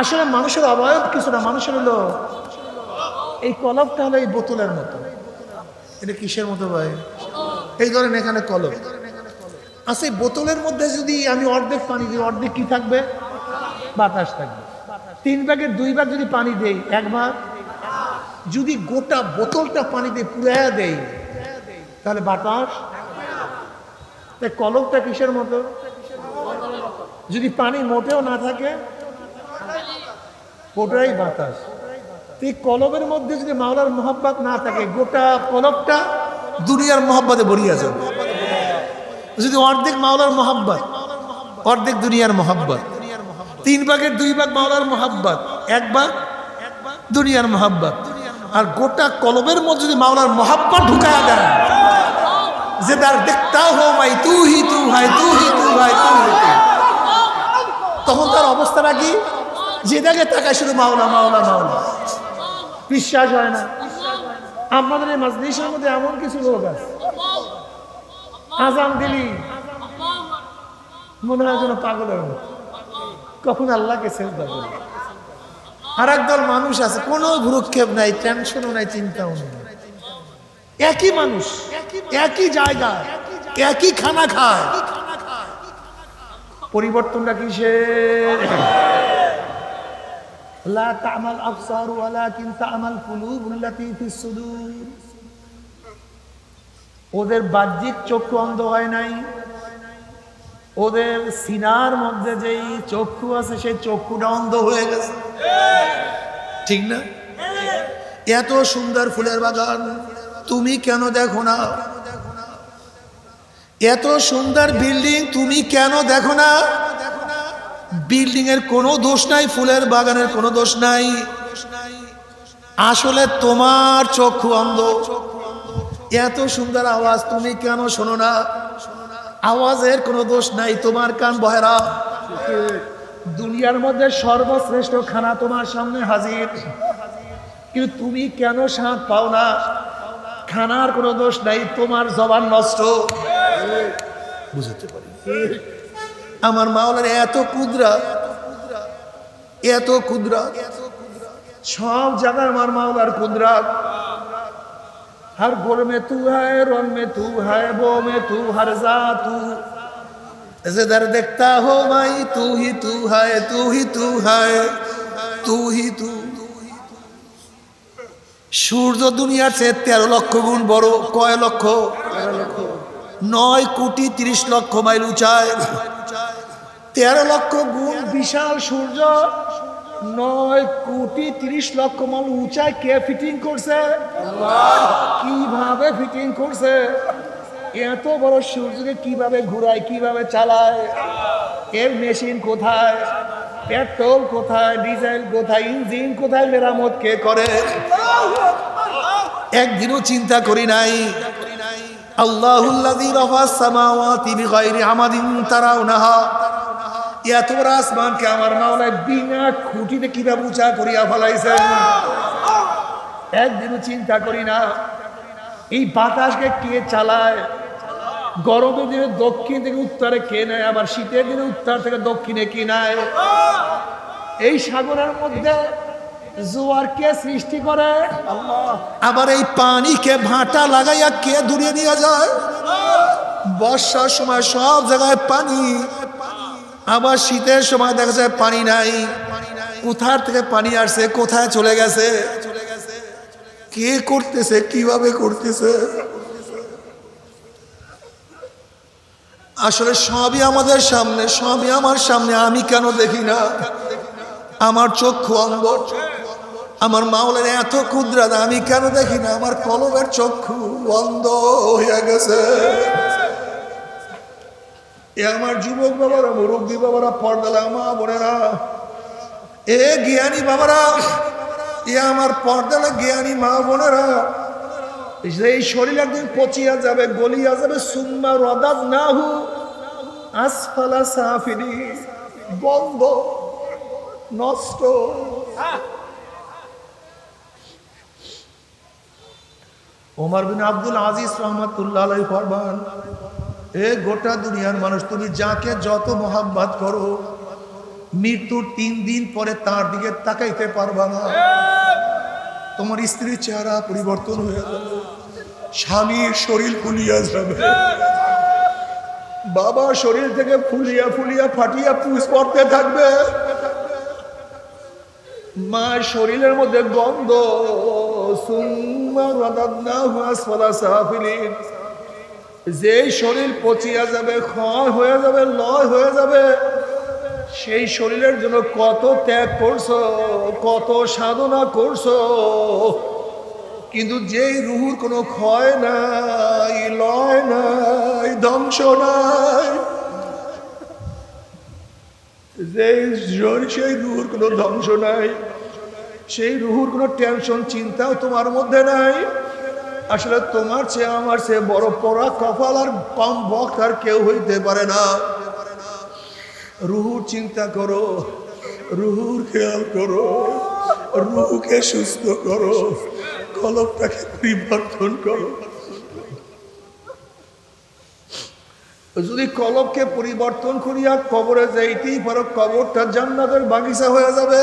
আসলে মানুষের অবয়ব কিছু না, মানুষের হলো এই কলবটা হলো এই বোতলের মতো। এটা কিসের মতো ভাই? এই ধরেন এখানে কলব। আচ্ছা এই বোতলের মধ্যে যদি আমি অর্ধেক পানি দিই, অর্ধেক কি থাকবে? বাতাস থাকবে। তিন ভাগের দুই ভাগ যদি পানি দেই, এক ভাগ। যদি গোটা বোতলটা পানি দিয়ে পুড়াইয়া দেই, তাহলে বাতাস? তাই কলবটা কিসের মতো? যদি পানি মোটেও না থাকে ওটাই বাতাস। তো এই কলবের মধ্যে যদি মাওলার মোহাব্বত না থাকে, গোটা কলবটা দুনিয়ার মোহাব্বতে ভরিয়া যাবে। যদি অর্ধেক মাওলার মোহাব্বত, অর্ধেক দুনিয়ার মোহাব্বত, তিন ভাগের দুই ভাগ মাওলার মোহাব্বত, এক ভাগ দুনিয়ার মোহাব্বত। আর গোটা কলবের মধ্যে যদি মাওলার মোহাব্বত ঢুকায়া দেন, যে তার দেখতা হো ভাই তু হি তু ভাই তু হি তু ভাই তু তখন তার অবস্থাটা কি? যেটাকে তাকায় শুধু মাওলা মাওলা মাওলা বিশ্বাস হয় না। আমাদের এই মাজলিসের মধ্যে এমন কিছু লোক আছে। আজান দিলি, মনে হয় যেন পাগলের মতো। কখন আল্লাহকে চেষ্টা করি আর একদল মানুষ আছে, কোনো ভ্রুক্ষেপ নাই টেনশনও নাই, চিন্তাও নেই। একই মানুষ, একই জায়গা, একই খানা খায়। পরিবর্তনটা কিসের? লা তামাল আবসার ওয়ালাকিন তামাল কুলুবুল লাতী ফিস সুদূর। ওদের বাহ্যিক চক্ষু অন্ধ হয় নাই। ওদের সিনার মধ্যে যেই চক্ষু আছে, সেই চক্ষুটা অন্ধ হয়ে গেছে। ঠিক না? এত সুন্দর ফুলের বাগান, তুমি কেন দেখো না? এত সুন্দর বিল্ডিং, তুমি কেন দেখো না? বিল্ডিং এর কোনো দোষ নাই, ফুলের বাগানের কোনো দোষ নাই। আসলে তোমার চক্ষু অন্ধ। এত সুন্দর আওয়াজ তুমি কেন শোনো না? আওয়াজের কোনো দোষ নাই, তোমার কান বহেরা। দুনিয়ার মধ্যে সর্বশ্রেষ্ঠ খানা তোমার সামনে হাজির। কিন্তু তুমি কেন স্বাদ পাও না? খানার কোনো দোষ নাই, তোমার জবান নষ্ট। বুঝতে পারি। আমার মাওলার এত কুদরা এত কুদরা সব জায়গায় আমার মাওলার কুদরা हर गुर में तू है रंग में तू है वो में तू हर जा तू जिधर देखता हो माई तू ही तू है तू ही तू है तू ही तू সূর্য দুনিয়ার চেয়ে তেরো লক্ষ গুণ বড় কয় লক্ষ নয় কোটি তিরিশ লক্ষ মাইল উঁচায় তেরো লক্ষ গুণ বিশাল সূর্য নয় কোটি তিরিশ লক্ষ মাইল উঁচায় কে ফিটিং করছে? কীভাবে ফিটিং করছে? এত বড় সূর্যকে কীভাবে ঘুরায় কীভাবে চালায়? এর মেশিন কোথায়? পেট্রোল কোথায়? ডিজেল কোথায়? ইঞ্জিন কোথায়? মেরামত কে করে? একদিনও চিন্তা করি নাই। আল্লাহুল্লাযী রাফাস সামাওয়াতি বিগাইরি আমাদিন তারাউনাহা। এত বড় আসমানকে আমার মাওলায় বিনা খুঁটিতে কীভাবে উঁচা করিয়া ফলাইছেন? একদিনও চিন্তা করি না। এই বাতাসকে কে চালায়? গরমের দিনে দক্ষিণ থেকে উত্তরে কে নেয়? আবার শীতের দিনে উত্তর থেকে দক্ষিণে কে নেয়? এই সাগরের মধ্যে জোয়ার কে সৃষ্টি করে? আবার এই পানিকে ভাটা লাগাইয়া কে দূরে নিয়ে যায়? বর্ষার সময় সব জায়গায় পানি। আবার শীতের সময় দেখা যায় পানি নাই। কোথার থেকে পানি আসছে, কোথায় চলে গেছে? কে করতেছে, কীভাবে করতেছে? আসলে সবই আমাদের সামনে, সবই আমার সামনে, আমি কেন দেখি না? আমার চক্ষু অন্ধ আমার মাওলের এত ক্ষুদ্রাত আমি কেন দেখি না? আমার কলমের চক্ষু অন্ধ হয়ে গেছে। এ আমার যুবক বাবারা, মুরব্বী বাবারা, পর্দালা, মা বোনেরা, এ জ্ঞানী বাবারা, এ আমার পর্দালা জ্ঞানী মা বোনেরা, এই শরীর একদিন পচিয়া যাবে, গলিয়া যাবে, সুম্মা রদাদ না হু আসফালা সাফিনি বন্ধ, নষ্ট। ওমর বিন আব্দুল আজিজ রহমতুল্লাহ ফরমান এ গোটা দুনিয়ার মানুষ, তুমি যাকে যত মোহাব্বত করো মৃত্যুর তিন দিন পরে তার দিকে তাকাইতে পারবা না। তোমার স্ত্রীর চেহারা পরিবর্তন হয়ে যাবে স্বামীর শরীর ফুলিয়া যাবে। বাবা শরীর থেকে ফুলিয়া ফুলিয়া ফাটিয়া পুষ পড়তে থাকবে। মা শরীরের মধ্যে গন্ধ। সুম্মা রাদাদনাহু আসফালা সাফিলিন যে শরীর পচিয়া যাবে, ক্ষয় হয়ে যাবে, লয় হয়ে যাবে, সেই শরীরের জন্য কত ত্যাগ করছ, কত সাধনা করছ, কিন্তু যেই রুহুর কোনো ক্ষয় নাই, লয় নাই, ধ্বংস নাই, যেই সেই রুহুর কোনো ধ্বংস নাই, সেই রুহুর কোনো টেনশন চিন্তাও তোমার মধ্যে নাই। আসলে তোমার চেয়ে আমার চেয়ে বড় পড়া কপাল আর কম বক্ত আর কেউ হইতে পারে না। রুহুর চিন্তা করো, রুহুর খেয়াল করো, রুহুকে সুস্থ করো কলকটাকে পরিবর্তন করো। যদি কলবকে পরিবর্তন করিয়া কবরে যাইতেই পারো, কবরটা জান্নাতের বাগিচা হয়ে যাবে।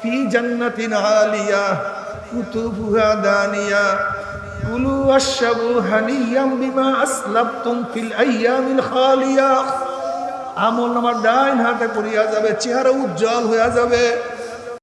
ফি জান্নাতিন আলিয়া, কুতুবুহা দানিয়া। কুলু আশাবু হানিয়াম বিমা আসলাবতুম ফিল আইয়ামিল খালিয়া। আমল আমার ডাইন হাতে করিয়া যাবে, চেহারা উজ্জ্বল হইয়া যাবে।